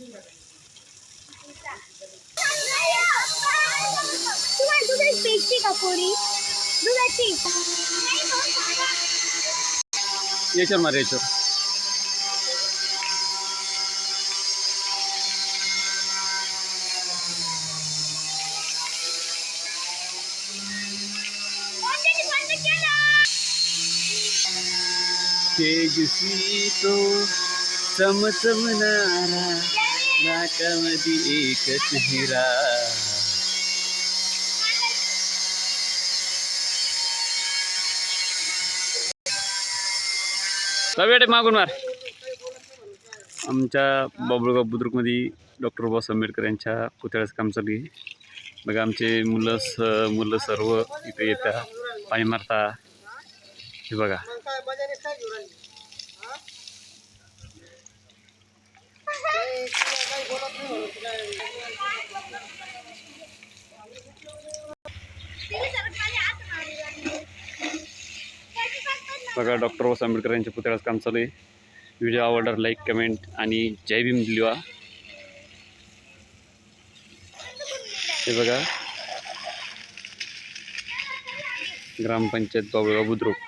तुम्हाला दुधाची पेटची का पोरी दुधाची याच्यावर मार याच्यावर तेजस्वी तो चमचमणारा नाकामध्ये एकच हिरा तवेटे मागून मार. आमच्या बाबुळगाव बुद्रुकमध्ये डॉक्टर बाबासाहेब आंबेडकर यांच्या पुतळ्याचं काम चालू आहे. बघा आमचे मुलं स मुलं सर्व इथे येतात पाणी मारता हे बघा. बघा डॉक्टर बाबासाहेब आंबेडकर यांच्या पुतळ्याचं काम चालू आहे. व्हिडिओ आवडला लाईक कमेंट आणि जय भीम लिवा. हे बघा. ग्रामपंचायत बाबुळगाव बुद्रुक.